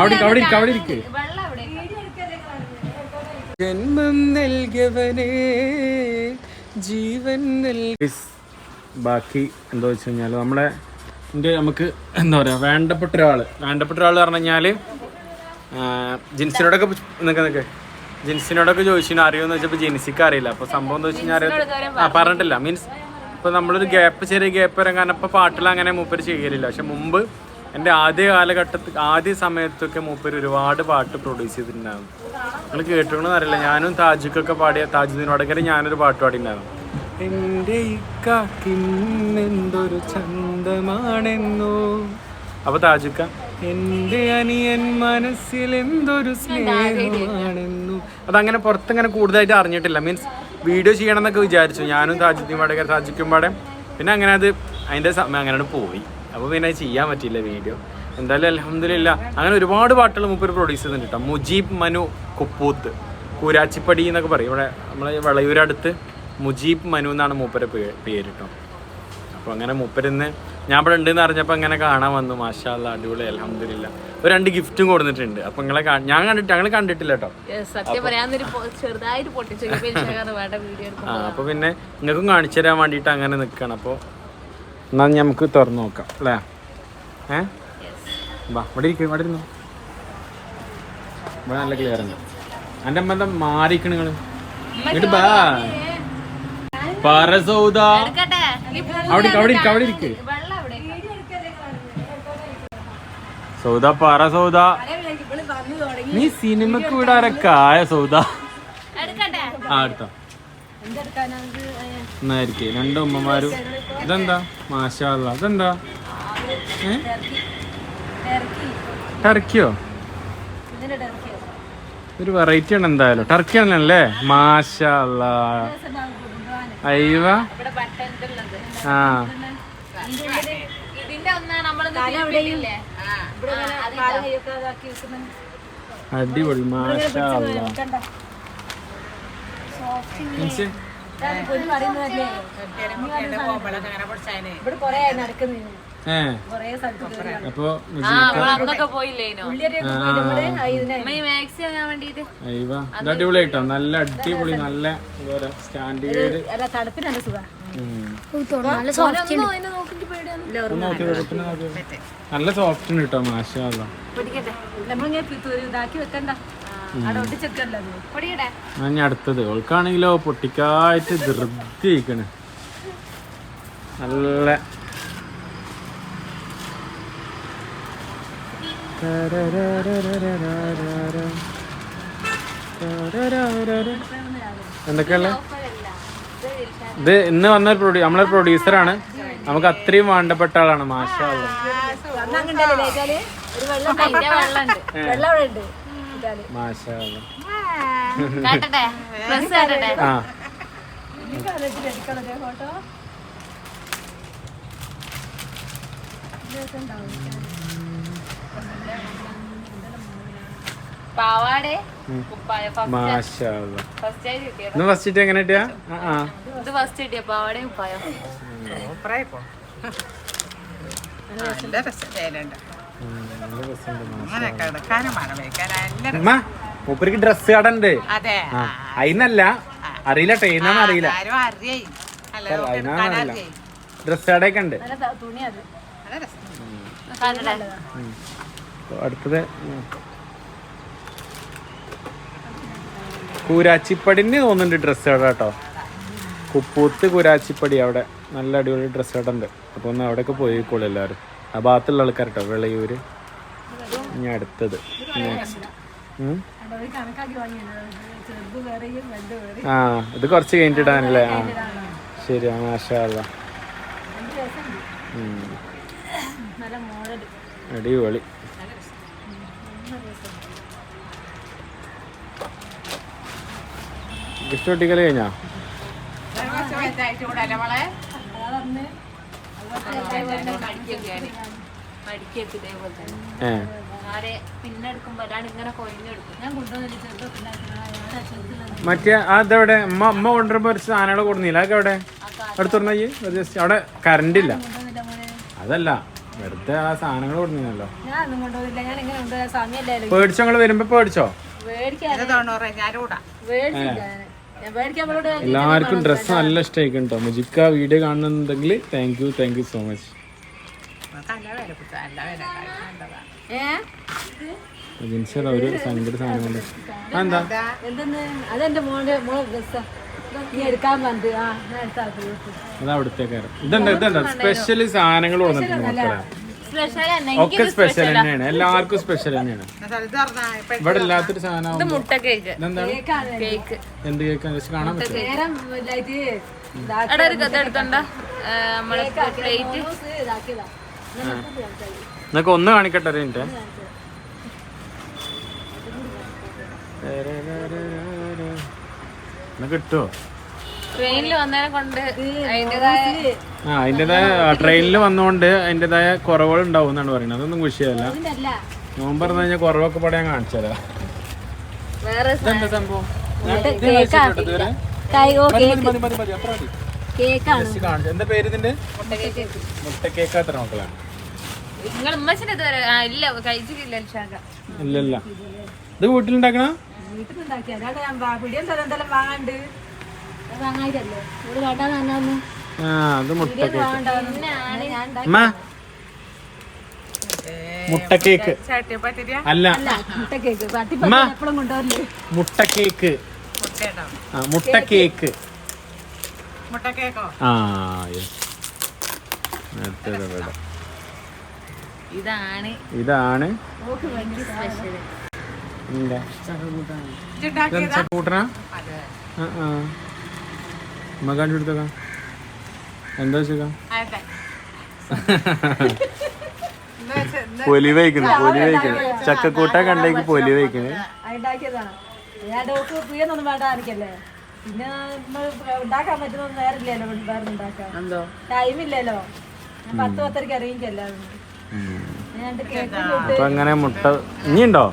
അവിടെ അവിടെ ഇരിക്ക്, അവിടെ ഇരിക്ക്. ജന്മം നൽകിയവനേ ജീവൻ നൽകി ബാക്കി എന്താ വെച്ച് കഴിഞ്ഞാൽ നമ്മളെ നമുക്ക് എന്താ പറയുക വേണ്ടപ്പെട്ട ഒരാൾ വേണ്ടപ്പെട്ട ഒരാൾ പറഞ്ഞു കഴിഞ്ഞാൽ ജിൻസിനോടൊക്കെ നിൽക്കുക നിൽക്കുക ജിൻസിനോടൊക്കെ ചോദിച്ചു അറിയുമെന്ന് വെച്ചപ്പോൾ ജിൻസിക്ക് അറിയില്ല. അപ്പോൾ സംഭവം എന്താ വെച്ച് കഴിഞ്ഞാൽ ആ പറഞ്ഞിട്ടില്ല. മീൻസ് ഇപ്പോൾ നമ്മളൊരു ഗ്യാപ്പ് ചെറിയ ഗ്യാപ്പ് വരാൻ കാരണം ഇപ്പോൾ പാട്ടിൽ അങ്ങനെ മൂപ്പര് ചെയ്യലില്ല. പക്ഷെ മുമ്പ് എന്റെ ആദ്യ കാലഘട്ടത്തിൽ ആദ്യ സമയത്തൊക്കെ മൂപ്പര് ഒരുപാട് പാട്ട് പ്രൊഡ്യൂസ് ചെയ്തിട്ടുണ്ടായിരുന്നു. നിങ്ങൾ കേട്ടിട്ടുണ്ടെന്ന് അറിയില്ല. ഞാനും താജുക്കൊക്കെ പാടിയ താജുദ്ദീനോടൊക്കെ ഞാനൊരു പാട്ട് പാടിയിട്ടുണ്ടായിരുന്നു. അപ്പൊ താജുക്ക എന്റെ അനിയൻ മനസ്സിൽ എന്തൊരു സ്നേഹമാണെന്നു? അതങ്ങനെ പുറത്തങ്ങനെ കൂടുതലായിട്ട് അറിഞ്ഞിട്ടില്ല. മീൻസ് വീഡിയോ ചെയ്യണം എന്നൊക്കെ വിചാരിച്ചു. ഞാനും താജുദ്ദീൻ പാടെ സാജിക്കും പാടെ. പിന്നെ അങ്ങനെ അത് അതിന്റെ സമയം അങ്ങനെ പോയി. അപ്പോൾ പിന്നെ അത് ചെയ്യാൻ പറ്റിയില്ല വീഡിയോ. എന്തായാലും അലഹമില്ല അങ്ങനെ ഒരുപാട് പാട്ടുകൾ മൂപ്പര് പ്രൊഡ്യൂസ് ചെയ്യുന്നുണ്ട് കേട്ടോ മുജീബ് മനു കുപ്പൂത്ത് കൂരാച്ചിപ്പടി എന്നൊക്കെ പറയും. ഇവിടെ നമ്മളെ വളയൂരടുത്ത് മുജീബ് മനു എന്നാണ് മൂപ്പരെ പേര് കേട്ടോ അപ്പോൾ അങ്ങനെ മൂപ്പരിന്ന് ഞാൻ ഇവിടെ ഉണ്ടെന്ന് അറിഞ്ഞപ്പോൾ അങ്ങനെ കാണാൻ വന്നു. മാഷാല്ല അടിപൊളി അലഹമില്ല ഒരു രണ്ട് ഗിഫ്റ്റും കൊടുത്തിട്ടുണ്ട്. അപ്പൊ നിങ്ങളെ ഞാൻ കണ്ടിട്ട് ഞങ്ങൾ കണ്ടിട്ടില്ല കേട്ടോ. ആ അപ്പോൾ പിന്നെ നിങ്ങൾക്കും കാണിച്ചു തരാൻ വേണ്ടിയിട്ട് അങ്ങനെ നിൽക്കണം അപ്പോൾ എന്നാൽ നമുക്ക് തുറന്നു നോക്കാം അല്ലേ? ഏ? വാ ഇവിടെ ഇരിക്കും ഇവിടെ ഇരുന്നു? ഇവിടെ നല്ല ക്ലിയർ ഉണ്ട്. എന്റെ അമ്മ എന്താ മാറിക്കണ നിങ്ങൾ ഇങ്ങോട്ട് ബാ പറ സൗദ എടുക്കട്ടെ? അവിടെ അവിടെ ഇരിക്ക്, അവിടെ ഇരിക്ക. സൗദ പറ സൗദ നീ സിനിമക്ക് വിടാറക്കായ ആയ സൗദ. ആ എടുത്തോ. എന്നായിരിക്കേ രണ്ട് ഉമ്മമാരും. ഇതെന്താ? മാഷാല്ല അതെന്താ? ടർക്കിയോ? ഒരു വെറൈറ്റി ആണ് എന്തായാലും. ടർക്കി ആണല്ലേ? മാഷാല്ല അയ്യവ. ആ. ഇതിന്റെ ഒന്നാണ് നമ്മൾ ഇല്ലേ? അടിപൊളി മീൻസ് ഇവിടെ കൊറേ നടക്കുന്നു അപ്പോ അടിപൊളിയായിട്ടോ? നല്ല അടിപൊളി നല്ല സ്റ്റാൻഡേർഡ്. നല്ല സോഫ്റ്റ് കിട്ടോ മാഷാ ഞാൻ അടുത്തത്. ഓൾക്കാണെങ്കിലോ പൊട്ടിക്കായിട്ട് ധൃതി ആയിക്കണ് നല്ല എന്തൊക്കെയല്ലേ ഇത് ഇന്ന് വന്ന പ്രൊഡ്യൂ നമ്മളെ പ്രൊഡ്യൂസറാണ്. നമുക്ക് അത്രയും വേണ്ടപ്പെട്ട ആളാണ് മാഷാ ആ. ഫോട്ടോ പാവാടെ. ഫസ്റ്റ് എങ്ങനെ കിട്ടിയാ? ഇത് ഫസ്റ്റ് കിട്ടിയ പാവാടെ മൂപ്പർക്ക് ഡ്രസ് കട ഉണ്ട് അതെ. ആ അതിനല്ല അറിയില്ല ട്രെയിനാന്ന് അറിയില്ല. ഡ്രസ് കടയൊക്കെ ഉണ്ട്. തുണി അത് നല്ല രസം കാട്ടട്ടെ അപ്പൊ അടുത്തത്. കൂരാച്ചിപ്പടിന് തോന്നുന്നുണ്ട് ഡ്രസ്സ് കട കേട്ടോ. കുപ്പൂത്ത് കൂരാച്ചിപ്പടി അവിടെ നല്ല അടിപൊളി ഡ്രസ്സ് കട ഉണ്ട് അപ്പൊ ഒന്ന് അവിടെയൊക്കെ പോയിക്കോളൂ എല്ലാവരും. ആ ഭാഗത്തുള്ള ആൾക്കാർ കേട്ടോ വെളയൂര്. ഇനി അടുത്തത്. ആ ഇത് കുറച്ച് കഴിഞ്ഞിട്ടിടാനല്ലേ ആ. ശരി മാഷാ. ഉം. അടിപൊളി. ഗിഫ്റ്റ് ഒട്ടിക്കൽ കഴിഞ്ഞാ? മറ്റേ അതെവിടെ? അമ്മ അമ്മ കൊണ്ടുവരുമ്പോ സാധനങ്ങൾ കൊടുന്നില്ല? അതൊക്കെ എവിടെ? ജസ്റ്റ് അവിടെ കറണ്ട് ഇല്ല. അതല്ല. വെറുതെ ആ സാധനങ്ങൾ കൊടുക്കുന്നല്ലോ ഞാൻ ഒന്നും കൊണ്ടുപോകില്ല ഞാൻ എങ്ങനെ കൊണ്ടുപോയാ സമയമല്ലായാലും പേടിച്ചോ നിങ്ങൾ വരുമ്പോ പേടിച്ചോ? എല്ലാവർക്കും ഡ്രസ്സ് നല്ല ഇഷ്ടമായിരിക്കും കേട്ടോ മുജിക്ക വീഡിയോ കാണുന്നുണ്ടെങ്കിൽ thank you thank you so much ഒരു സംഗീത സാധനം എന്താ അതെന്റെ മോന്റെ മോളെ ഡ്രസ്സാ സ്പെഷ്യൽ സാധനങ്ങൾ ഒക്കെ സ്പെഷ്യൽ തന്നെയാണ്. എല്ലാവർക്കും സ്പെഷ്യൽ തന്നെയാണ്. ഇവിടെ ഇല്ലാത്തൊരു സാധനം കേക്ക് കേക്ക് എന്ത് കേൾക്കാൻ കാണാൻ എന്നൊക്കെ ഒന്ന് കാണിക്കട്ടെ എന്നാ കിട്ടുമോ ട്രെയിനിൽ വന്നതിനെ കൊണ്ട് അതിന്റെതായ ആ അതിന്റെതായ ട്രെയിനിൽ വന്നുകൊണ്ട് അതിന്റെതായ കുറവുകൾ ഉണ്ടാവും എന്നാണ് പറയുന്നത്. അതൊന്നും വിഷയമല്ല. നോമ്പ് പറഞ്ഞു കഴിഞ്ഞാൽ കുറവൊക്കെ പടയാൻ ഞാൻ വേറെ ഇതെന്താ സംഭവം? ഞാൻ ഇത് കേക്കാ ഇതുവരെ. ഓ മതി, കേക്ക്. മതി, മതി, മതി, അത്ര മതി. കേക്കാണ്. ജസ്റ്റ് കാണിച്ചു. എന്താ പേര് ഇതിന്റെ? മുട്ട നിങ്ങൾ ഉമ്മച്ചിന്റെ ഇതുവരെ ആ ഇല്ല കഴിച്ചിട്ടില്ല ഇല്ലല്ല ഇത് വീട്ടിലുണ്ടാക്കണ? അല്ലാണ്ട് ഞാൻ പിടിയും വാങ്ങാണ്ട്? വാങ്ങായിട്ടല്ലേ ഇവിടെ ആ അത് മുട്ട കേക്ക്. മുട്ട കേക്ക്. അല്ല. മുട്ട കേക്ക്. എപ്പോഴും മുട്ട കേക്ക്. ആ മുട്ട കേക്ക്. മുട്ട കേക്കോ? ആ. ഇതാണ്. ഇതാണ്. സ്പെഷ്യൽ ആ ആ. അമ്മ കണ്ടുപിടുത്തക്കാം എന്താ വെച്ചേക്കാം? പൊലി വയ്ക്കുന്നു പൊലി വയ്ക്കുന്നു. ചക്കക്കൂട്ട കണ്ടേക്ക് പൊലി ആയിരിക്കല്ലേ പിന്നെ നമ്മൾ ഉണ്ടാക്കാൻ പറ്റുന്ന നേരില്ലല്ലോ വേറെ ഉണ്ടാക്കാൻ. ടൈം ഇല്ലല്ലോ ഞാൻ പത്ത് പത്തരക്ക് അപ്പൊ അങ്ങനെ മുട്ട ഇനിയുണ്ടോ?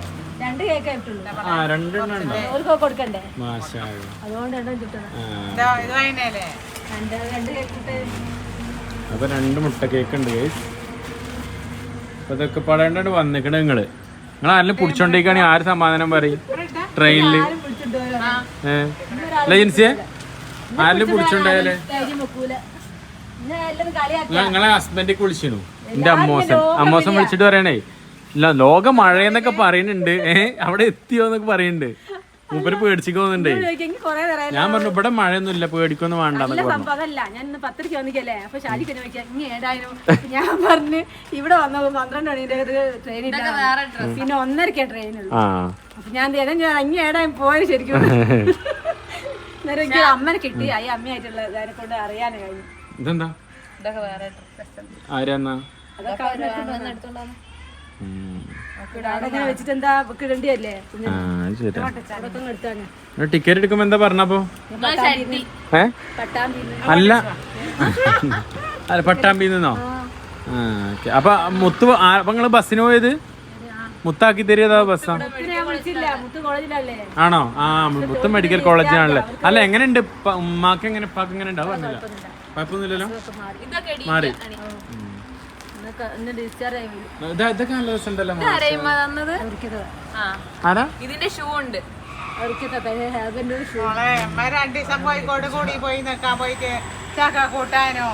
കേക്ക് ഇട്ടുള്ളൂ ആ രണ്ടെണ്ണം ഉണ്ടോ? ഓർക്കൊക്കെ കൊടുക്കണ്ടേ? മാഷാ അതുകൊണ്ട് രണ്ടും ചുട്ടണം ആ. ഇതോ ഇത് വാങ്ങിനല്ലേ രണ്ട് രണ്ട് കേക്ക് ഇട്ട്. അപ്പൊ രണ്ട് മുട്ട കേക്ക് ഉണ്ട് ഗൈസ് അപ്പൊ ഇതൊക്കെ പടേണ്ടത് വന്നിക്കണ നിങ്ങൾ. നിങ്ങൾ ആരെങ്കിലും പിടിച്ചോണ്ടിരിക്കുകയാണെങ്കിൽ ആര് സമാധാനം പറയും? ട്രെയിനിൽ. ആരും വിളിച്ചിട്ട് പോയോ ഏഹ് അല്ല ജിൻസിയെ ആരെങ്കിലും പിടിച്ചോണ്ടായാലേ? വെക്കൂല. ഇന്ന് എല്ലാവരും കളിയാക്കി നിങ്ങളെ ഹസ്ബൻഡ് വിളിച്ചിരുന്നു എന്റെ അമ്മോസൻ. അമ്മോസൻ വിളിച്ചിട്ട് പറയണേ. ഇല്ല ലോക മഴയെന്നൊക്കെ പറയുന്നുണ്ട്. ഏഹ് അവിടെ എത്തിയോ എന്നൊക്കെ പറയുന്നുണ്ട്. മൂപ്പര് പേടിച്ചിക്കോന്നുണ്ട്. ഞാൻ പറഞ്ഞു ഇവിടെ മഴയൊന്നും ഇല്ല പേടിക്കൊന്നും വേണ്ട അതല്ല. ഞാൻ ഇന്ന് പത്തരയ്ക്ക് വന്നിക്കല്ലേ അപ്പൊ വെക്കാം ഇനി ഏതായാലും ഞാൻ പറഞ്ഞ് ഇവിടെ വന്നപ്പോ പന്ത്രണ്ട് മണിന്റെ ട്രെയിൻ ഇല്ല. വേറെ പിന്നെ ഒന്നരക്കാ ട്രെയിനുള്ളൂ ആ. അപ്പൊ ഞാൻ ഏതാ ഞാൻ ഇനി ഏടായും പോയത് ശരിക്കും. അന്നേരം എനിക്ക് അമ്മനെ കിട്ടി. ഈ അമ്മയായിട്ടുള്ള ഇതിനെ കൊണ്ട് അറിയാൻ കഴിഞ്ഞു. ഇതെന്താ? ഇതൊക്കെ വേറെ ആരാന്നാ? അതൊക്കെ ടിക്കറ്റ് എടുക്കുമ്പോ എന്താ പറഞ്ഞപ്പോ. ഏ? പട്ടാമ്പിന്ന്. അല്ല. അല്ല പട്ടാമ്പി നിന്നോ ആ ഓക്കെ. അപ്പൊ മുത്ത് അപ്പൊ നിങ്ങൾ ബസ്സിന് പോയത്? മുത്താക്കി തരിയതാ ബസ്സാ? ആണോ? ആ മുത്ത് മെഡിക്കൽ കോളേജിലാണല്ലേ അല്ല എങ്ങനെയുണ്ട്? ഉമ്മാക്ക് എങ്ങനെ ഉപ്പാക്ക് എങ്ങനെ ഉണ്ടാവും? പറഞ്ഞില്ല. കുഴപ്പമൊന്നുമില്ലല്ലോ. മാറി. ഇതൊക്കെ നല്ല രസമുണ്ടല്ലോ ഇതിന്റെ ഷൂ ഉണ്ട്. രണ്ടു ദിവസം കോഴിക്കോട് കൂടി പോയി നിൽക്കാൻ പോയിട്ട് ചക്ക കൂട്ടാനോ?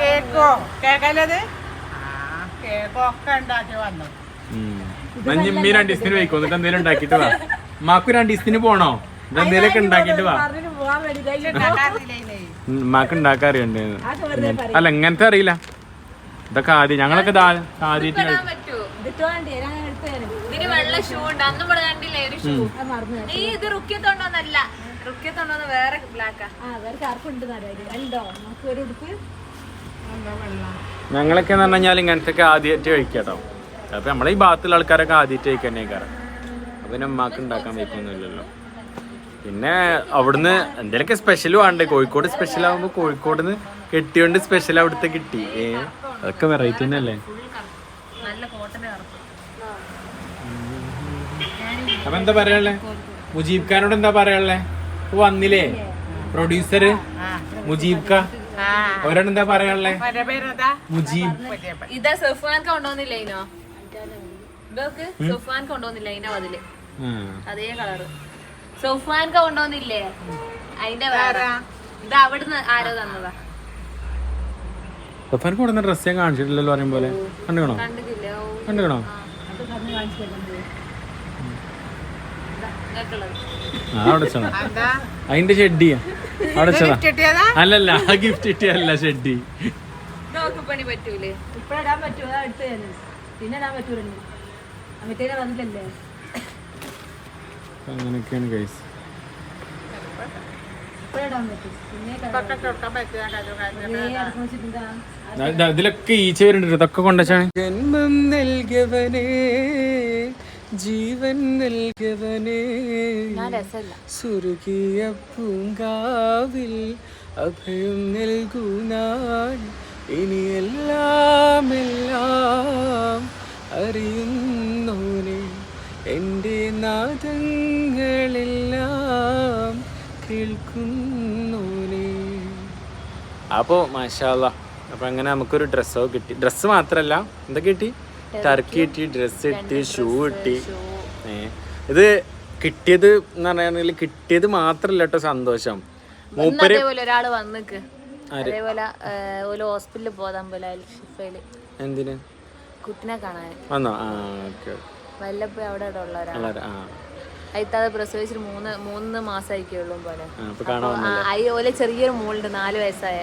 കേക്കോ? കേക്കല്ലത്? കേക്കോ ഒക്കെ ഉണ്ടാക്കി വന്നു. മഞ്ഞമ്മി രണ്ട് ദിവസത്തിന് വയ്ക്കും എന്നിട്ട് എന്തെങ്കിലും ഉണ്ടാക്കിട്ട് വാ. ഉമ്മാക്ക് രണ്ട് ദിവസത്തിന് പോണോ? ഉണ്ടാക്കിട്ട് വാ. ഉണ്ടാക്കാൻ അറിയണ്ടേ. പറയും. അല്ല ഇങ്ങനത്തെ അറിയില്ല. ഇതൊക്കെ ആദ്യം ഞങ്ങളൊക്കെ ആദ്യമായിട്ട് ഇതിന് വെള്ള ഷൂ ഉണ്ട്. അന്ന് ഇവിടെ കണ്ടില്ലേ ഒരു ഷൂ നീ ഇത് റുക്കിയത്തോണ്ടോന്നല്ല റുക്കിയത്തോണ്ടോന്ന് വേറെ ബ്ലാക്കാ ഞങ്ങളൊക്കെ എന്ന് പറഞ്ഞാൽ ഇങ്ങനത്തെ ഒക്കെ ആദ്യമായിട്ട് കഴിക്കാട്ടോ അപ്പൊ നമ്മളെ ഈ ഭാഗത്തുള്ള ആൾക്കാരൊക്കെ ആദ്യമായിട്ട് കഴിക്കാൻ കാരണം അപ്പൊ പിന്നെ അമ്മയ്ക്ക് ഉണ്ടാക്കാൻ പറ്റുന്നില്ലല്ലോ പിന്നെ അവിടുന്ന് എന്തെങ്കിലുമൊക്കെ സ്പെഷ്യൽ വേണ്ടേ? കോഴിക്കോട് സ്പെഷ്യൽ ആകുമ്പോൾ കോഴിക്കോട് നിന്ന് കെട്ടിയോണ്ട് സ്പെഷ്യൽ അവിടുത്തെ കിട്ടി. ഏ? അതൊക്കെ വെറൈറ്റി തന്നെയല്ലേ? നല്ല കോട്ടന്റെ കറുപ്പ് അപ്പൊ എന്താ പറയാനുള്ളേ? മുജീബ് ഖാനോട് എന്താ പറയാനുള്ളേ? വന്നില്ലേ? പ്രൊഡ്യൂസർ മുജീബ് ഖാൻ അവരോട് എന്താ പറയാനുള്ളേ? മുജീബ്. ഇതാ സഫാൻ കൊണ്ടുവന്നില്ലേനോ ഇതൊക്കെ സഫാൻ കൊണ്ടുവന്നില്ല അതിന്റെ ബതിൽ അതേ കളറ്. സഫാൻ കൊണ്ടുവന്നില്ലേ? അതിന്റെ വേറെ. ഇത് അവിടുന്ന് ആരോ തന്നതാ. കൊടുക്കുന്ന ഡ്രസ്സ് ഞാൻ കാണിച്ചിട്ടില്ലല്ലോ പറയും പോലെ. കണ്ടുകണോ കണ്ടുകണോ അവിടെ അതിന്റെ ഷെഡിയാ അവിടെ അല്ലല്ല ആ ഗിഫ്റ്റ് കിട്ടിയല്ല ഷെഡി. ഇടാൻ അങ്ങനെയൊക്കെയാണ് ഇപ്പഴിടാൻ പറ്റും. പിന്നെ ഇതിലൊക്കെ ഈച്ച വരുന്നുണ്ട് ഇതൊക്കെ കൊണ്ടുവച്ചാണ് ജന്മം നൽകവനെ ജീവൻ നൽകവനെ. സുരുകിയ പൂങ്കാവിൽ അഭയം നൽകൂ ഞാൻ. ഇനി എല്ലാം എല്ലാം അറിയുന്നോനെ എന്റെ നാദങ്ങളെല്ലാം കേൾക്കുന്നോനെ അപ്പോൾ മാഷാല്ല അപ്പോൾ അങ്ങനെ നമുക്കൊരു ഡ്രസ്സോ കിട്ടി. ഡ്രസ്സ് മാത്രമല്ല എന്താ കിട്ടി? ടർക്കി കിട്ടി ഡ്രസ്സ് കിട്ടി ഷൂ കിട്ടി. ഇത് കിട്ടിയത് എന്ന് പറഞ്ഞാൽ കിട്ടിയത് മാത്രല്ല കേട്ടോ സന്തോഷം. മൂപ്പര് ഒരാൾ വന്നിക്ക് അതേപോലെ ഒരു ഹോസ്പിറ്റലിൽ പോകാൻ പോലെ എന്തിന്? കുട്ടിനെ കാണാൻ. വന്നോ? ആ ഓക്കെ വല്ലപ്പോഴും അവിടെ ഇവിടെ ഉള്ള ഒരാൾ വളരെ ആ. അയിത്താതെ പ്രസവിച്ചിട്ട് മൂന്ന് മൂന്ന് പോലെ അപ്പൊ കാണാൻ ആ, അയി ഓലെ ചെറിയൊരു മോളുണ്ട് നാല് വയസ്സായ.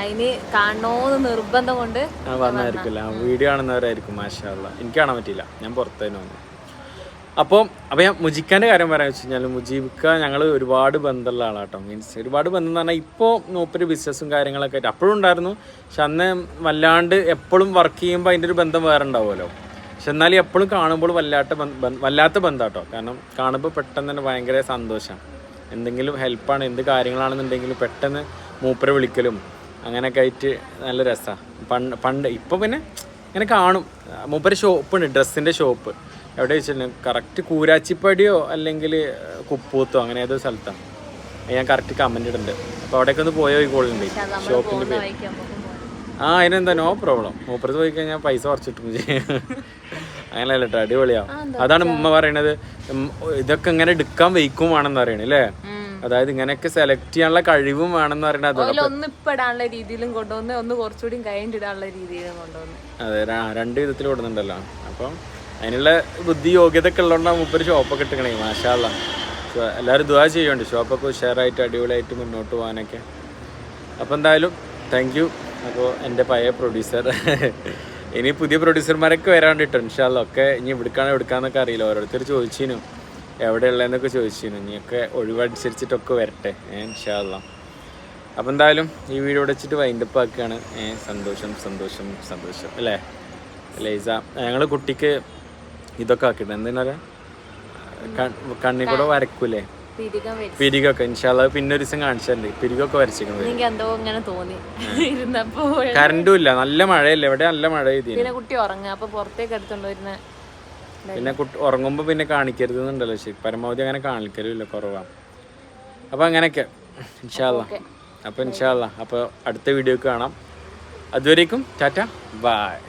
അതിന് കാണണോന്ന് നിർബന്ധം കൊണ്ട് വന്നായിരിക്കില്ല വീഡിയോ കാണുന്നവരായിരിക്കും മാഷാല്ല എനിക്ക് കാണാൻ പറ്റിയില്ല. ഞാൻ പുറത്തേന് വന്നു. അപ്പോൾ അപ്പോൾ ഞാൻ മുജിക്കാന്റെ കാര്യം പറയാൻ വെച്ച് കഴിഞ്ഞാൽ മുജീബിക്ക ഞങ്ങൾ ഒരുപാട് ബന്ധമുള്ള ആളാട്ടോ. മീൻസ് ഒരുപാട് ബന്ധം എന്ന് പറഞ്ഞാൽ ഇപ്പോൾ മൂപ്പര് ബിസിനസ്സും കാര്യങ്ങളൊക്കെ ആയിട്ട് അപ്പോഴും ഉണ്ടായിരുന്നു. പക്ഷെ അന്ന് വല്ലാണ്ട് എപ്പോഴും വർക്ക് ചെയ്യുമ്പോൾ അതിന്റെ ഒരു ബന്ധം വേറെ ഉണ്ടാവുമല്ലോ. പക്ഷെ എന്നാലും എപ്പോഴും കാണുമ്പോൾ വല്ലാത്ത വല്ലാത്ത ബന്ധം കാരണം കാണുമ്പോൾ പെട്ടെന്ന് തന്നെ ഭയങ്കര സന്തോഷം. എന്തെങ്കിലും ഹെൽപ്പാണ് എന്ത് കാര്യങ്ങളാണെന്നുണ്ടെങ്കിലും പെട്ടെന്ന് മൂപ്പരെ വിളിക്കലും അങ്ങനെയൊക്കെ ആയിട്ട് നല്ല രസമാണ് പണ്ട് പണ്ട് ഇപ്പോൾ പിന്നെ ഇങ്ങനെ കാണും. മൂപ്പര് ഷോപ്പുണ്ട് ഡ്രസ്സിന്റെ ഷോപ്പ് എവിടെ വെച്ചിട്ടുണ്ടെങ്കിൽ കറക്റ്റ് കൂരാച്ചിപ്പടിയോ അല്ലെങ്കിൽ കുപ്പൂത്തോ അങ്ങനെ ഏതോ സ്ഥലത്താണ്. ഞാൻ കറക്റ്റ് കമന്റ് ഇടുന്നുണ്ട് അപ്പോൾ അവിടേക്ക് ഒന്ന് പോയോ ഈ കോളുണ്ട് ഷോപ്പിന്റെ പേര്. ആ അതിനെന്താ നോ പ്രോബ്ലം മൂപ്പറത്ത് പോയി കഴിഞ്ഞാൽ പൈസ കുറച്ചിട്ടും ചെയ്യും. അങ്ങനെയല്ല കേട്ടോ അടിപൊളിയാവും അതാണ് ഉമ്മ പറയണത്. ഇതൊക്കെ ഇങ്ങനെ എടുക്കാൻ വെയ്ക്കും വേണമെന്ന് പറയണേ അല്ലേ അതായത് ഇങ്ങനെയൊക്കെ സെലക്ട് ചെയ്യാനുള്ള കഴിവും വേണമെന്ന് ഓല ഒന്ന് രീതിയിലും കൊണ്ടുവന്ന് ഒന്ന് കുറച്ചുകൂടി രീതിയിലും കൊണ്ടുവന്ന്. അതെ രണ്ട് വിധത്തിൽ കൊടുക്കുന്നുണ്ടല്ലോ അപ്പം അതിനുള്ള ബുദ്ധി യോഗ്യത ഒക്കെ ഉള്ളതുകൊണ്ടാണ് മുപ്പൊരു ഷോപ്പൊക്കെ ഇട്ടിക്കണേ മാഷാള്ള എല്ലാവരും ദുവാ ചെയ്യുന്നുണ്ട്. ഷോപ്പൊക്കെ ഉഷാറായിട്ട് അടിപൊളിയായിട്ട് മുന്നോട്ട് പോകാനൊക്കെ. അപ്പോൾ എന്തായാലും താങ്ക് യു അപ്പോൾ എന്റെ പഴയ പ്രൊഡ്യൂസർ ഇനി പുതിയ പ്രൊഡ്യൂസർമാരൊക്കെ വരാണ്ട് കേട്ടോ ഇൻഷാല്ല ഒക്കെ ഇനി എവിടുക്കാണ് എവിടുക്കാന്നൊക്കെ അറിയില്ല. ഓരോരുത്തർ ചോദിച്ചിനും. എവിടെയുള്ളതെന്നൊക്കെ ചോദിച്ചിരുന്നു ഇനിയൊക്കെ ഒഴിവനുസരിച്ചിട്ടൊക്കെ വരട്ടെ. ഇൻഷാല്ല അപ്പോൾ എന്തായാലും ഈ വീഡിയോ വെച്ചിട്ട് വൈൻഡപ്പ് ആക്കുകയാണ്. സന്തോഷം സന്തോഷം സന്തോഷം. അല്ലേ? ലൈസ ഞങ്ങൾ കുട്ടിക്ക് ഇതൊക്കെ ആക്കിയിട്ട് എന്തിനാ കണ്ണിൽ കൂടെ വരക്കൂലേ? പിരികൊക്കെ ഇൻഷാല്ല പിന്നെ ഒരു ദിവസം കാണിച്ചിട്ടുണ്ട്. പിരികൊക്കെ വരച്ചിരിക്കുന്നത് എനിക്ക് എന്തോ ഇങ്ങനെ തോന്നി. ഇരുന്നപ്പോ കറണ്ടും ഇല്ല നല്ല മഴയല്ലേ? ഇവിടെ നല്ല മഴ എഴുതി പിന്നെ കുട്ടി ഉറങ്ങുക. അപ്പൊ പുറത്തേക്ക് എടുത്തോണ്ടിരുന്ന പിന്നെ കുട്ടി ഉറങ്ങുമ്പോൾ പിന്നെ കാണിക്കരുത് എന്നുണ്ടല്ലോ ശരി പരമാവധി അങ്ങനെ കാണിക്കലുമില്ല കുറവാണ് അപ്പൊ അങ്ങനെയൊക്കെ. ഇൻഷാല്ല അപ്പൊ ഇൻഷാല്ല അപ്പൊ അടുത്ത വീഡിയോ കാണാം. അതുവരേക്കും ടാറ്റ. ബായ്